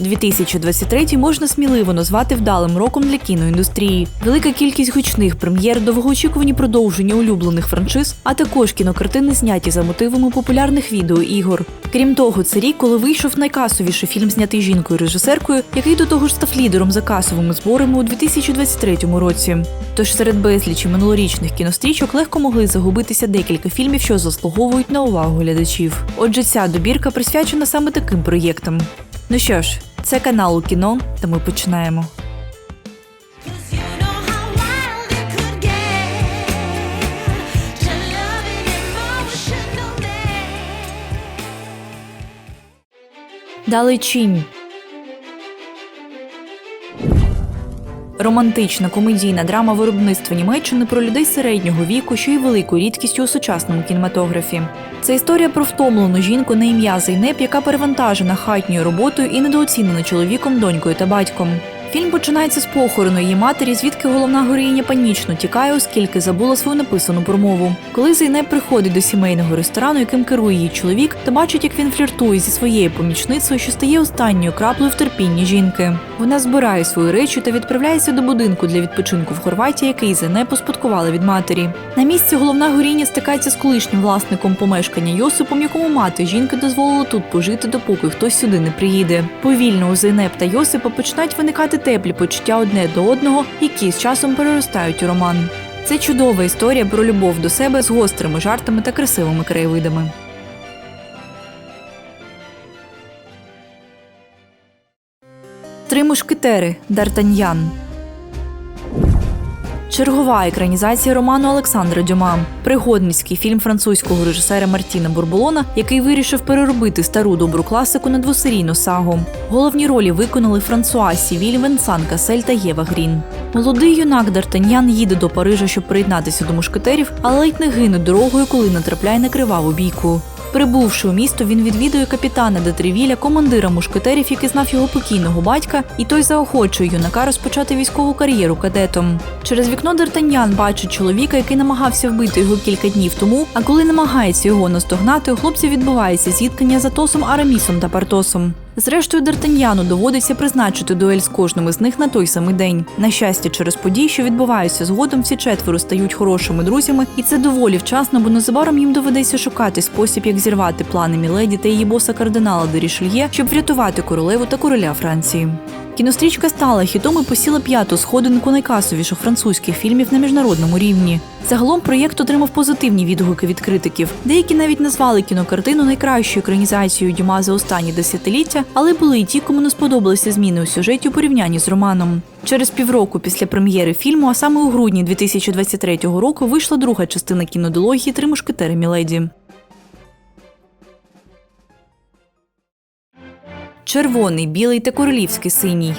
2023 можна сміливо назвати вдалим роком для кіноіндустрії. Велика кількість гучних прем'єр, довгоочікувані продовження улюблених франшиз, а також кінокартини зняті за мотивами популярних відеоігор. Крім того, це рік, коли вийшов найкасовіший фільм, знятий жінкою-режисеркою, який до того ж став лідером за касовими зборами у 2023 році. Тож серед безлічі минулорічних кінострічок легко могли загубитися декілька фільмів, що заслуговують на увагу глядачів. Отже, ця добірка присвячена саме таким проєктам. Ну що ж, це канал у кіно, та ми починаємо. Далечінь. Романтична комедійна драма виробництва Німеччини про людей середнього віку, що й великою рідкістю у сучасному кінематографі. Це історія про втомлену жінку на ім'я Зейнеп, яка перевантажена хатньою роботою і недооцінена чоловіком, донькою та батьком. Фільм починається з похорону її матері, звідки головна героїня панічно тікає, оскільки забула свою написану промову. Коли Зейнеп приходить до сімейного ресторану, яким керує її чоловік, то бачить, як він фліртує зі своєю помічницею, що стає останньою краплею в терпінні жінки. Вона збирає свої речі та відправляється до будинку для відпочинку в Хорватії, який Зейнеп успадкувала від матері. На місці головна героїня стикається з колишнім власником помешкання Йосипом, якому мати жінки дозволила тут пожити, допоки хтось сюди не приїде. Повільно у Зейнеп та Йосипа починають виникати теплі почуття одне до одного, які з часом переростають у роман. Це чудова історія про любов до себе з гострими жартами та красивими краєвидами. Три мушкетери Д'Артаньян. Чергова екранізація роману Олександра Дюма. Пригодницький фільм французького режисера Мартіна Бурболона, який вирішив переробити стару добру класику на двосерійну сагу. Головні ролі виконали Франсуа Сівіль, Венсан Касель та Єва Грін. Молодий юнак Д'Артаньян їде до Парижа, щоб приєднатися до мушкетерів, але ледь не гине дорогою, коли натрапляє на криваву бійку. Прибувши у місто, він відвідує капітана Детревіля, командира мушкетерів, який знав його покійного батька, і той заохочує юнака розпочати військову кар'єру кадетом. Через вікно Д'Артаньян бачить чоловіка, який намагався вбити його кілька днів тому. А коли намагається його наздогнати, у хлопців відбувається зіткнення з Атосом Арамісом та Партосом. Зрештою, Д'Артаньяну доводиться призначити дуель з кожним із них на той самий день. На щастя, через події, що відбуваються згодом, всі четверо стають хорошими друзями, і це доволі вчасно, бо незабаром їм доведеться шукати спосіб, як зірвати плани Міледі та її боса кардинала де Рішельє, щоб врятувати королеву та короля Франції. Кінострічка стала хітом і посіла п'яту сходинку найкасовіших французьких фільмів на міжнародному рівні. Загалом проєкт отримав позитивні відгуки від критиків. Деякі навіть назвали кінокартину найкращою екранізацією Дюма за останні десятиліття, але були й ті, кому не сподобалися зміни у сюжеті у порівнянні з романом. Через півроку після прем'єри фільму, а саме у грудні 2023 року, вийшла друга частина кінодології Три мушкетери Міледі. Червоний, білий та королівський синій.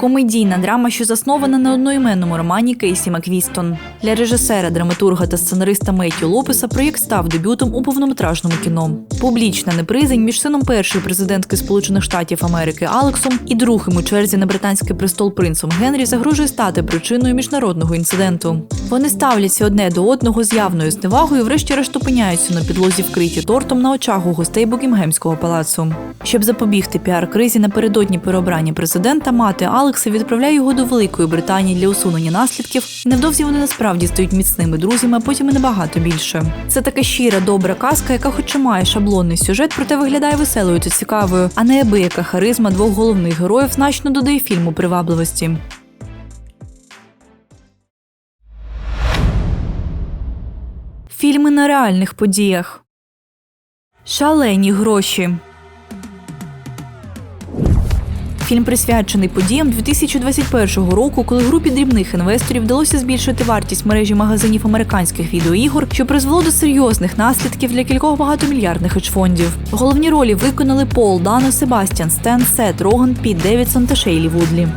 Комедійна драма, що заснована на одноіменному романі Кейсі Маквістон. Для режисера, драматурга та сценариста Меттю Лопеса проєкт став дебютом у повнометражному кіно. Публічна непризень між сином першої президентки Сполучених Штатів Америки Алексом і другим у черзі на британський престол принцом Генрі загрожує стати причиною міжнародного інциденту. Вони ставляться одне до одного з явною зневагою, врешті-решт опиняються на підлозі вкриті тортом на очах у гостей Букінгемського палацу. Щоб запобігти піар-кризі напередодні переобрання президента, мати Алекса відправляє його до Великої Британії для усунення наслідків. Невдовзі вони насправді стають міцними друзями, а потім і набагато більше. Це така щира, добра казка, яка, хоч і має шаблонний сюжет, проте виглядає веселою та цікавою, а неабияка харизма двох головних героїв значно додає фільму привабливості. Фільми на реальних подіях. Шалені гроші. Фільм присвячений подіям 2021 року, коли групі дрібних інвесторів вдалося збільшити вартість мережі магазинів американських відеоігор, що призвело до серйозних наслідків для кількох багатомільярдних хедж-фондів. Головні ролі виконали Пол Дано, Себастьян Стен, Сет Роган, Піт Девідсон та Шейлі Вудлі.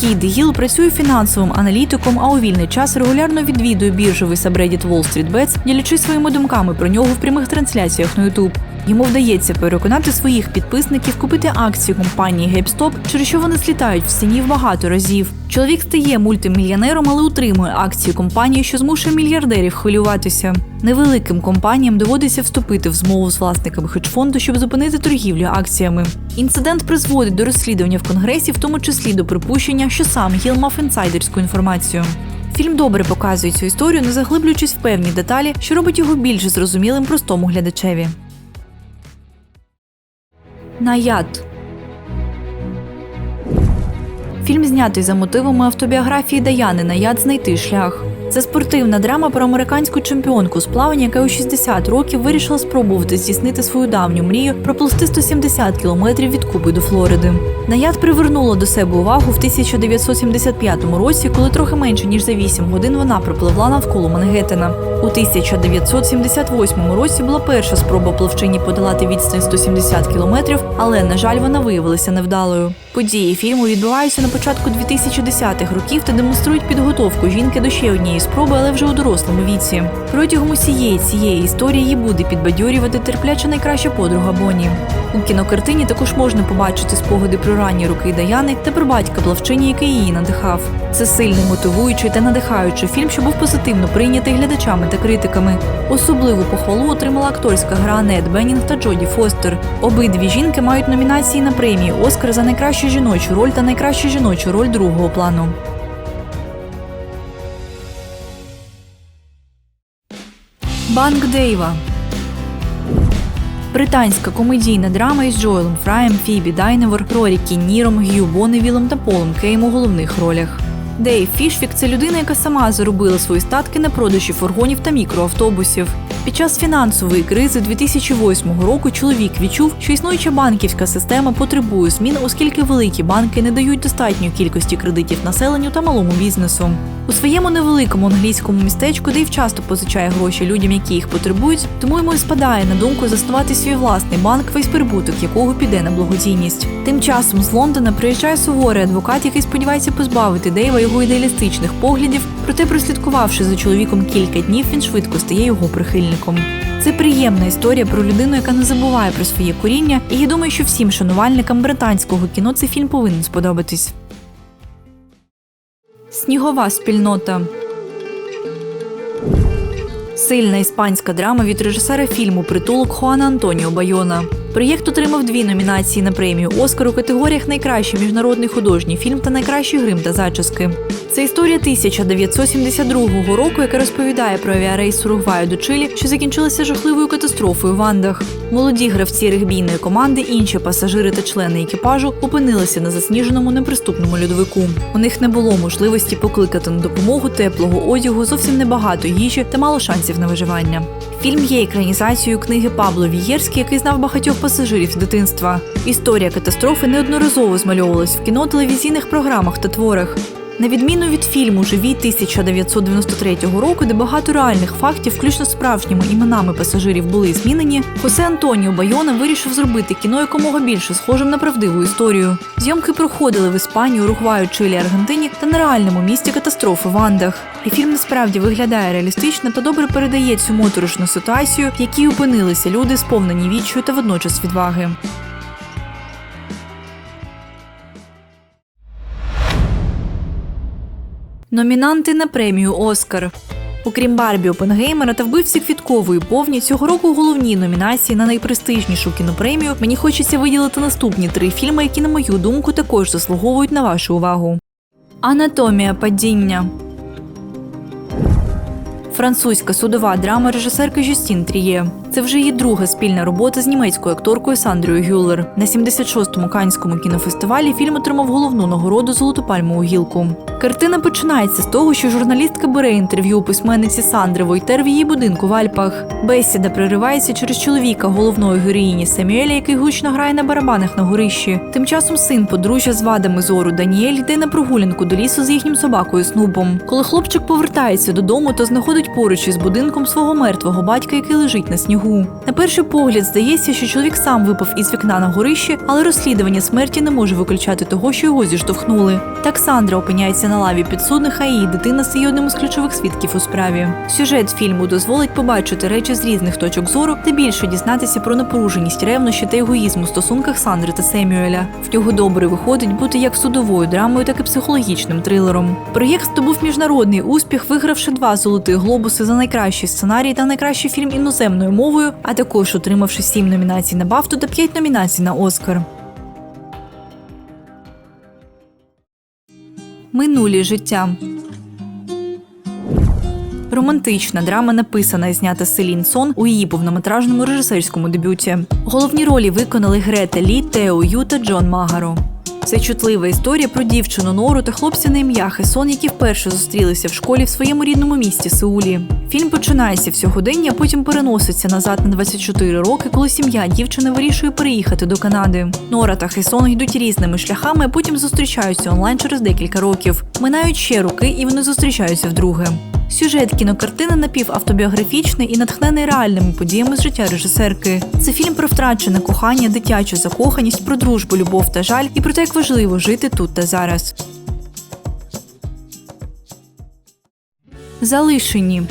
Кід Гіл працює фінансовим аналітиком, а у вільний час регулярно відвідує біржовий сабредіт Wall Street Bets, ділячись своїми думками про нього в прямих трансляціях на YouTube. Йому вдається переконати своїх підписників купити акції компанії GameStop, через що вони злітають в ціні в багато разів. Чоловік стає мультимільйонером, але утримує акції компанії, що змушує мільярдерів хвилюватися. Невеликим компаніям доводиться вступити в змову з власниками хедж-фонду, щоб зупинити торгівлю акціями. Інцидент призводить до розслідування в конгресі, в тому числі до припущення, що сам Гіл мав інсайдерську інформацію. Фільм добре показує цю історію, не заглиблюючись в певні деталі, що робить його більш зрозумілим простому глядачеві. Наяд Фільм знятий за мотивами автобіографії Даяни Наяд знайти шлях. Це спортивна драма про американську чемпіонку з плавання, яка у 60 років вирішила спробувати здійснити свою давню мрію проплисти 170 кілометрів від Куби до Флориди. Наяд привернула до себе увагу в 1975 році, коли трохи менше ніж за 8 годин вона пропливла навколо Мангеттена. У 1978 році була перша спроба пливчині подолати відстань 170 кілометрів, але на жаль, вона виявилася невдалою. Події фільму відбуваються на початку 2010-х років та демонструють підготовку жінки до ще однієї спроби, але вже у дорослому віці. Протягом усієї цієї історії буде підбадьорювати терпляча найкраща подруга Бонні. У кінокартині також можна побачити спогади про ранні роки Даяни та про батька плавчині, який її надихав. Це сильний мотивуючий та надихаючий фільм, що був позитивно прийнятий глядачами та критиками. Особливу похвалу отримала акторська гра Анет Беннінг та Джоді Фостер. Обидві жінки мають номінації на премії Оскар за найкращу жіночу роль та найкращу жіночу роль другого плану. Банк Дейва Британська комедійна драма із Джоелом Фраєм, Фібі Дайневор, Рорі Кінніром, Г'ю Бонневілом та Полом Кейм у головних ролях. Дейв Фішвік це людина, яка сама заробила свої статки на продажі фургонів та мікроавтобусів. Під час фінансової кризи 2008 року чоловік відчув, що існуюча банківська система потребує змін, оскільки великі банки не дають достатньої кількості кредитів населенню та малому бізнесу. У своєму невеликому англійському містечку Дейв часто позичає гроші людям, які їх потребують, тому йому і спадає на думку заснувати свій власний банк, весь прибуток якого піде на благодійність. Тим часом з Лондона приїжджає суворий адвокат, який сподівається позбавити Дейва його ідеалістичних поглядів, проте, прослідкувавши за чоловіком кілька днів, він швидко стає його прихильником. Це приємна історія про людину, яка не забуває про своє коріння, і я думаю, що всім шанувальникам британського кіно цей фільм повинен сподобатись. Снігова спільнота. Сильна іспанська драма від режисера фільму Притулок Хуана Антоніо Байона. Проєкт отримав дві номінації на премію Оскар у категоріях Найкращий міжнародний художній фільм та найкращий грим та зачіски. Це історія 1972 року, яка розповідає про авіарейс Уругваю до Чилі, що закінчилася жахливою катастрофою в Андах. Молоді гравці регбійної команди, інші пасажири та члени екіпажу опинилися на засніженому неприступному льодовику. У них не було можливості покликати на допомогу теплого одягу, зовсім небагато їжі та мало шансів на виживання. Фільм є екранізацією книги Пабло Вієрський, який знав багатьох пасажирів з дитинства. Історія катастрофи неодноразово змальовувалась в кіно, телевізійних програмах та творах. На відміну від фільму Живі 1993 року, де багато реальних фактів, включно справжніми іменами пасажирів, були змінені, Хосе Антоніо Байона вирішив зробити кіно якомога більше схожим на правдиву історію. Зйомки проходили в Іспанії, Уругваю, Чилі, Аргентині та на реальному місці катастрофи в Андах. І фільм насправді виглядає реалістично та добре передає цю моторошну ситуацію, в якій опинилися люди, сповнені відчаю та водночас відваги. Номінанти на премію Оскар. Окрім Барбі Опенгеймера та вбивці квіткової повні, цього року головні номінації на найпрестижнішу кінопремію мені хочеться виділити наступні три фільми, які, на мою думку, також заслуговують на вашу увагу. Анатомія падіння. Французька судова драма режисерки Жюстін Тріє. Це вже її друга спільна робота з німецькою акторкою Сандрою Гюллер. На 76-му канському кінофестивалі фільм отримав головну нагороду Золоту пальмову гілку. Картина починається з того, що журналістка бере інтерв'ю у письменниці Сандри Войтер в її будинку в Альпах. Бесіда проривається через чоловіка головної героїні Самюеля, який гучно грає на барабанах на горищі. Тим часом син подружжя з вадами зору Даніель йде на прогулянку до лісу з їхнім собакою Снупом. Коли хлопчик повертається додому, то знаходить поруч із будинком свого мертвого батька, який лежить на снігу. На перший погляд здається, що чоловік сам випав із вікна на горищі, але розслідування смерті не може виключати того, що його зіштовхнули. Так Сандра опиняється на на лаві підсудних, а її дитина стає одним із ключових свідків у справі. Сюжет фільму дозволить побачити речі з різних точок зору та більше дізнатися про напруженість, ревнощі та егоїзм у стосунках Сандри та Семюеля. В нього добре виходить бути як судовою драмою, так і психологічним трилером. Проєкт здобув міжнародний успіх, вигравши два золотих глобуси за найкращий сценарій та найкращий фільм іноземною мовою, а також отримавши сім номінацій на Бафту та п'ять номінацій на Оскар. Минулі життя. Романтична драма написана і знята Селін Сон у її повнометражному режисерському дебюті. Головні ролі виконали Грета Лі, Тео Ю та Джон Магаро. Це чутлива історія про дівчину Нору та хлопця на ім'я Хесон, які вперше зустрілися в школі в своєму рідному місті Сеулі. Фільм починається в сьогодення, а потім переноситься назад на 24 роки, коли сім'я дівчини вирішує переїхати до Канади. Нора та Хесон йдуть різними шляхами, а потім зустрічаються онлайн через декілька років. Минають ще роки, і вони зустрічаються вдруге. Сюжет кінокартини напівавтобіографічний і натхнений реальними подіями з життя режисерки. Це фільм про втрачене кохання, дитячу закоханість, про дружбу, любов та жаль і про те, як важливо жити тут та зараз. Залишені.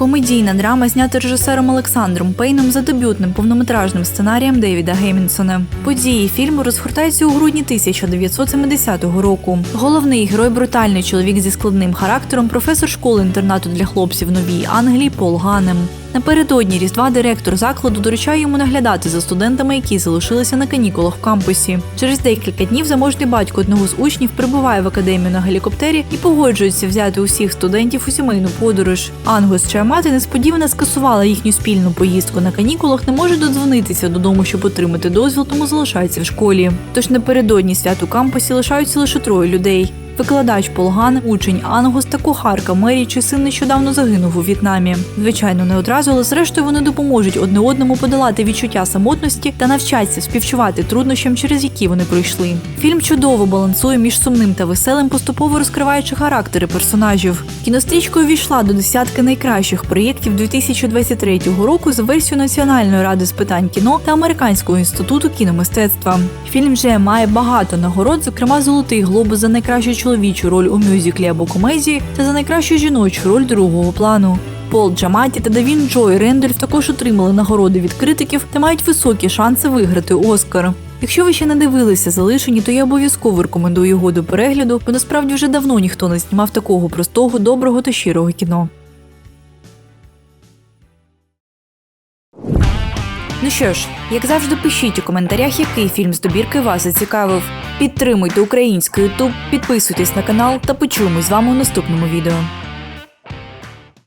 Комедійна драма знята режисером Олександром Пейном за дебютним повнометражним сценарієм Девіда Геймінсона. Події фільму розгортаються у грудні 1970 року. Головний герой брутальний чоловік зі складним характером, професор школи інтернату для хлопців Новій Англії Пол Ганем. Напередодні Різдва директор закладу доручає йому наглядати за студентами, які залишилися на канікулах в кампусі. Через декілька днів заможний батько одного з учнів прибуває в академію на гелікоптері і погоджується взяти усіх студентів у сімейну подорож. Ангус, чия мати несподівано скасувала їхню спільну поїздку на канікулах, не може додзвонитися додому, щоб отримати дозвіл, тому залишається в школі. Тож напередодні свят у кампусі лишаються лише троє людей. Викладач Полган, учень Ангус та кухарка Мері, чий син нещодавно загинув у В'єтнамі. Звичайно, не одразу, але зрештою вони допоможуть одне одному подолати відчуття самотності та навчаться співчувати труднощам, через які вони пройшли. Фільм чудово балансує між сумним та веселим, поступово розкриваючи характери персонажів. Кінострічка увійшла до десятки найкращих проєктів 2023 року за версією Національної ради з питань кіно та Американського інституту кіномистецтва. Фільм вже має багато нагород, зокрема золотий глобус за найкращу чоловічу роль у мюзиклі або комедії та за найкращу жіночу роль другого плану. Пол Джаматі та Давін Джой Рендольф також отримали нагороди від критиків та мають високі шанси виграти Оскар. Якщо ви ще не дивилися залишені, то я обов'язково рекомендую його до перегляду, бо насправді вже давно ніхто не знімав такого простого, доброго та щирого кіно. Ну що ж, як завжди, пишіть у коментарях, який фільм з добірки вас зацікавив. Підтримуйте український Ютуб, підписуйтесь на канал та почуємось з вами у наступному відео.